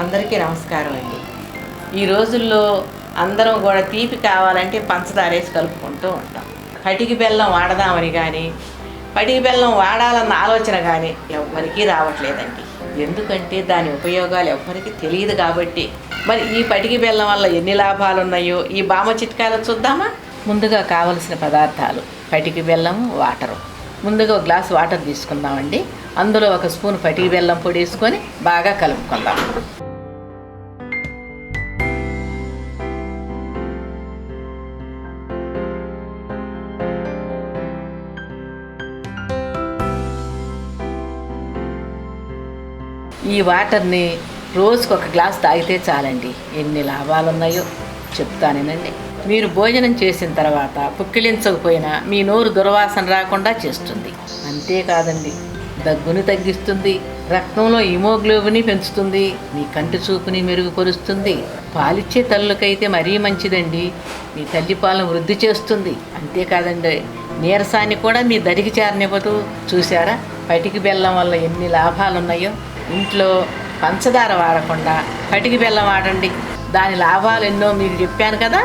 అందరికీ నమస్కారం అండి. ఈ రోజుల్లో అందరం కూడా తీపి కావాలంటే పంచదార వేసి కలుపుకుంటూ ఉంటాం. పటికి బెల్లం వాడదామని కానీ పటికి బెల్లం వాడాలన్న ఆలోచన కానీ ఎవ్వరికీ రావట్లేదండి. ఎందుకంటే దాని ఉపయోగాలు ఎవ్వరికీ తెలియదు కాబట్టి. మరి ఈ పటికి బెల్లం వల్ల ఎన్ని లాభాలు ఉన్నాయో ఈ బామ చిట్కాలు చూద్దామా? ముందుగా కావలసిన పదార్థాలు పటికి బెల్లం వాటరు. ముందుగా ఒక గ్లాస్ వాటర్ తీసుకుందామండి. అందులో ఒక స్పూన్ పటికి బెల్లం పొడి వేసుకొని బాగా కలుపుకుందాం. ఈ వాటర్ని రోజుకు ఒక గ్లాస్ తాగితే చాలండి. ఎన్ని లాభాలున్నాయో చెప్తానేనండి. మీరు భోజనం చేసిన తర్వాత పుక్కిలించకపోయినా మీ నోరు దుర్వాసన రాకుండా చేస్తుంది. అంతేకాదండి. దగ్గుని తగ్గిస్తుంది. రక్తంలో హిమోగ్లోబిని పెంచుతుంది. మీ కంటి చూపుని మెరుగుపరుస్తుంది. పాలిచ్చే తల్లుకైతే మరీ మంచిదండి. మీ తల్లి పాలను వృద్ధి చేస్తుంది. అంతేకాదండి. నీరసాన్ని కూడా మీ దరికి చేరనివ్వదు. చూసారా పటికి బెల్లం వల్ల ఎన్ని లాభాలున్నాయో ఇంట్లో పంచదార వాడకుండా పటికి బెల్లం వాడండి. దాని లాభాలు ఎన్నో మీకు చెప్పాను కదా?